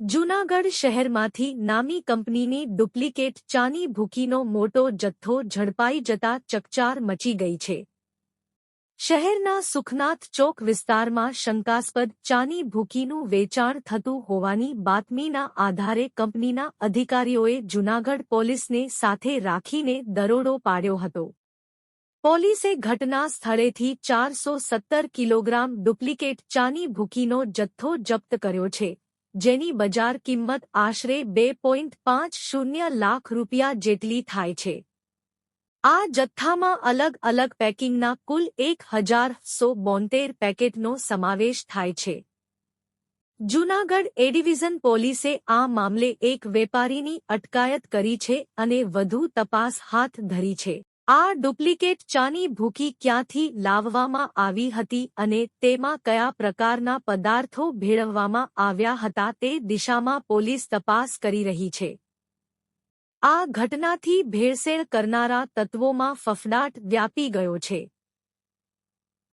જૂનાગઢ શહેરમાંથી નામી કંપનીની ડુપ્લિકેટ ચાની ભૂકીનો મોટો જથ્થો ઝડપાઈ જતા ચકચાર મચી ગઈ છે. શહેરના સુખનાથ ચોક વિસ્તારમાં શંકાસ્પદ ચાની ભૂકીનું વેચાણ થતું હોવાની બાતમીના આધારે કંપનીના અધિકારીઓએ જૂનાગઢ પોલીસને સાથે રાખીને દરોડો પાડ્યો હતો. પોલીસે ઘટના સ્થળેથી ચારસો સત્તર કિલોગ્રામ ડુપ્લિકેટ ચાની ભૂકીનો જથ્થો જપ્ત કર્યો છે. જેની બજાર કિંમત આશરે બે પોઈન્ટ પાંચ શૂન્ય લાખ રૂપિયા જેટલી થાય છે. આ જથ્થામાં અલગ અલગ પેકિંગના કુલ એક હજાર સો બોતેર પેકેટનો સમાવેશ થાય છે. જૂનાગઢ એ ડિવિઝન પોલીસે આ મામલે એક વેપારીની અટકાયત કરી છે અને વધુ તપાસ હાથ ધરી છે. આ ડુપ્લિકેટ ચાની ભૂકી ક્યાંથી લાવવામાં આવી હતી અને તેમાં કયા પ્રકારના પદાર્થો ભેળવવામાં આવ્યા હતા તે દિશામાં પોલીસ તપાસ કરી રહી છે. આ ઘટનાથી ભેળસેળ કરનારા તત્વોમાં ફફડાટ વ્યાપી ગયો છે.